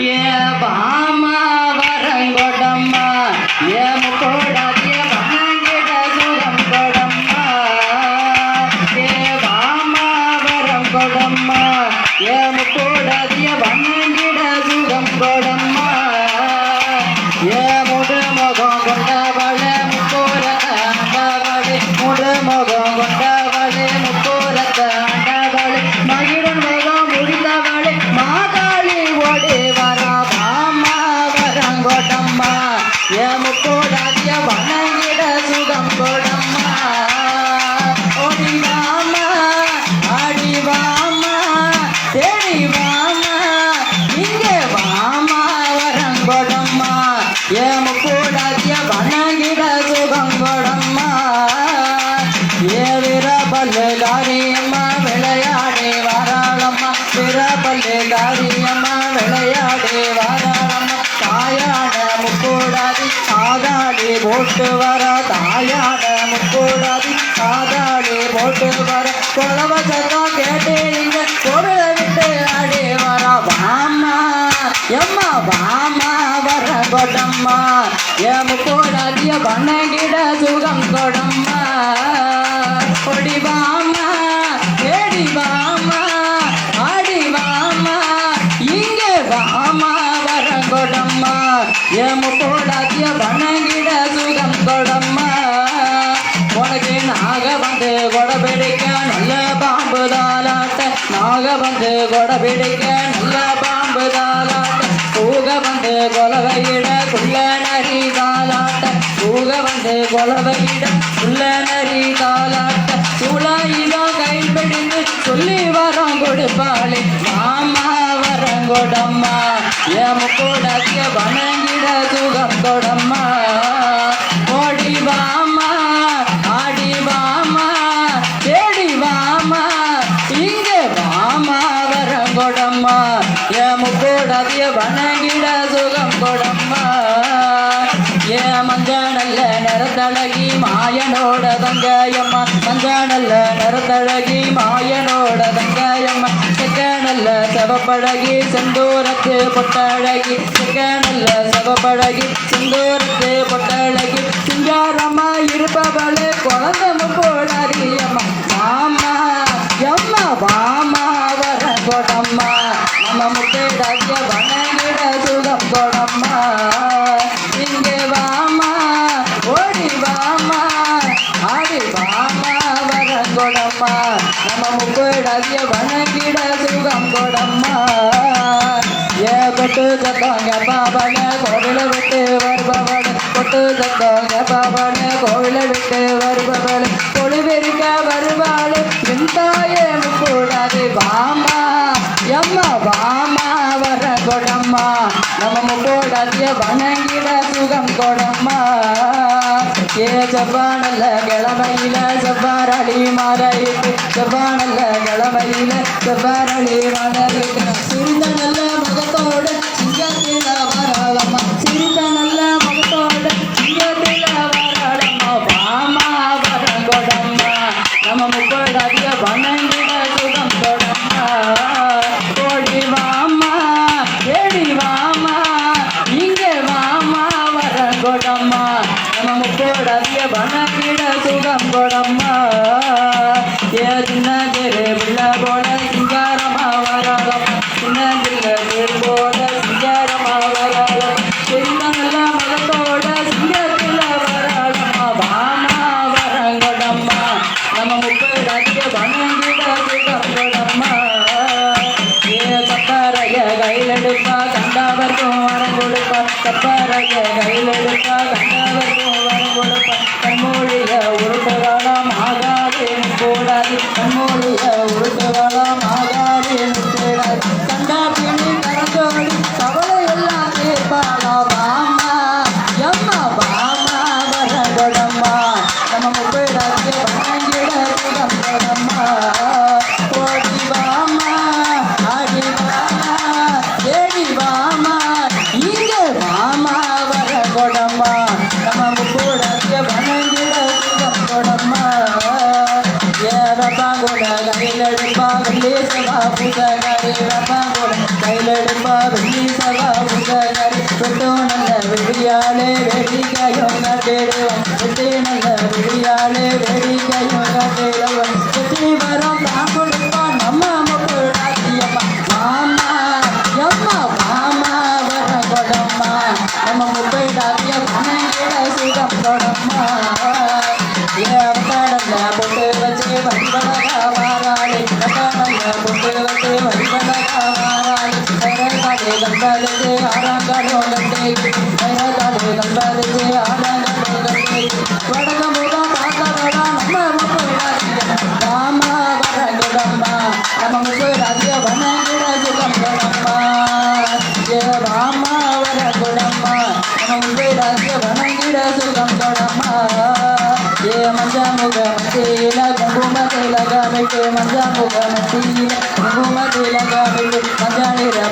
ஏ பாமா வரங்கொடம்மா தாரியம்மா விளையாடே வாராளம்மா பிறப்பள்ளி தாரியம்மா விளையாடே வாராளம்மா தாயான முக்கூடாதி காதாடி போட்டு வர. தாயான முக்கூடாதி காதாடி போட்டு வர. குழவ சத்தம் கேட்டு கோவில விட்டு ஆடி வர. வாமா எம்மா வாமா வர கொடம்மா. ஏ முக்கூடாதிய வணங்கிட சுகம் கொடம்மா. முக்கூடாதிய வணங்கிட சுகம் கொடம்மா. உனக்கு நாக வந்து கொட பிடிக்க நல்ல பாம்பு தாலாட்ட. நாக வந்து கொட பிடிக்க நல்ல பாம்பு தாலாட்ட. பூக வந்து கொலவையிட குள்ள நரி தாலாட்ட. பூக வந்து கொலவையிட குள்ள நரி தாலாட்ட. சுளையிலோ கை பிடித்து சொல்லி வரம் கொடுப்பாளே. மாமா வரம் கொடம்மா. எம் கூடத்திய கொடம்மா வணங்கிட சுகம் கொடம்மா. ஏ மஞ்சானல்ல நிறத்தழகி மாயனோட தங்காயம்மா. மஞ்சானல்ல நிறத்தழகி மாயனோட தங்காயம்மா. செக்க செவப்பழகி செந்தூரத்து பொட்டழகி. செக்க செவப்பழகி செந்தூரத்து பொட்டழகி. சிங்காரம்மா இருப்பவளே குழந்தமும் போடாரியம்மா மாமா எம்மா வாமா வர கொடம்மா நம்ம முட்டைடாக்கிய சுகம் கொடம்மா இங்கே வாமா ஓடி வாமா ஆடி வாமா வர நம்ம முட்டைடாக்கிய வணங்கிட சுகம் கொடம்மா ஏ கொட்டு சத்தங்க பாபன கோவில விட்டு வருபவள். கொட்டு சத்தங்க பாபன கோவில விட்டு பொழுவெருக்க வருவாள். விந்தாயே கூடாது வாமா. வாமா வர கொடம்மா நம்ம முக்கோடாதிய வணங்கிட சுகம் கொடம்மா. ஏ செவ்வானல்ல கிழமையில செவ்வாரளி மறையிட்டு செவ்வானல்ல கிழமையில செவ்வாரளி மறையிட்டு சிரிந்த நல்ல போடம்மா கொடம்மா ஏ சின்ன தெரு பிள்ளை போல சிங்காரமா வராளம்மா சின்ன தெரு போல சிங்காரமா வராளம் சின்ன நல்ல சிங்கத்தில் சிங்கத்துல வாமா வரங்கடம்மா. நம்ம முக்கோடாதிய வணங்கிட சுகம் கொடம்மா ஏ கப்பாரைய கையிலெடுப்பா கண்டாவர்க்கும் வரம் கொடுப்பா. கப்பாரைய கையிலெடுப்பா கண்டாவர்க்கும் வரம் கொடுப்பா. கண்மொழிய உருட்டுவாளாம் கையிலெடுப்பார் சபா புதகரி ரபாபோல கையிலெடுப்பார் சபா புதகரி சுட்டோ நல்ல வெடியாலே வெடிக்கையும் கட்டிடுவோம்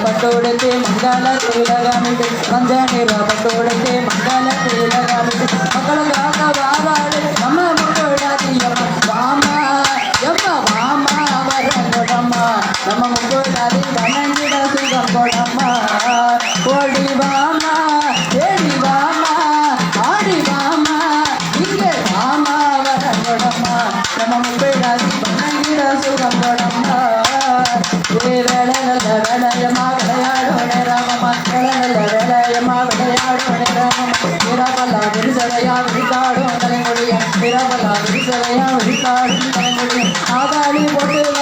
பட்டோடத்தே மங்கால தேலகாமிட்டு மஞ்சானி பட்டோடத்தே மங்கால தேலகாமிட்டு மக்களுக்கு ஆகாத விளையாடோனேயம்மா விளையாடோனே ராம மக்களை நல்ல வேலையம்மா விளையாடோனே ராம விரபலா விரிசலையா விரித்தாடும் தலைமொழியன் விரபலா விரிசலையா விரித்தாடும் தலைமொழியன் ஆதாளி போட்டு வர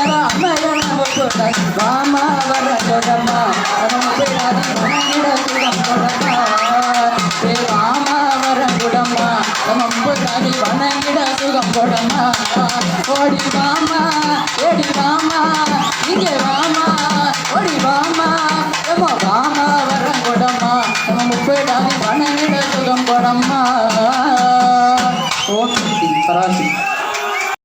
ஓடி வாமா இங்கே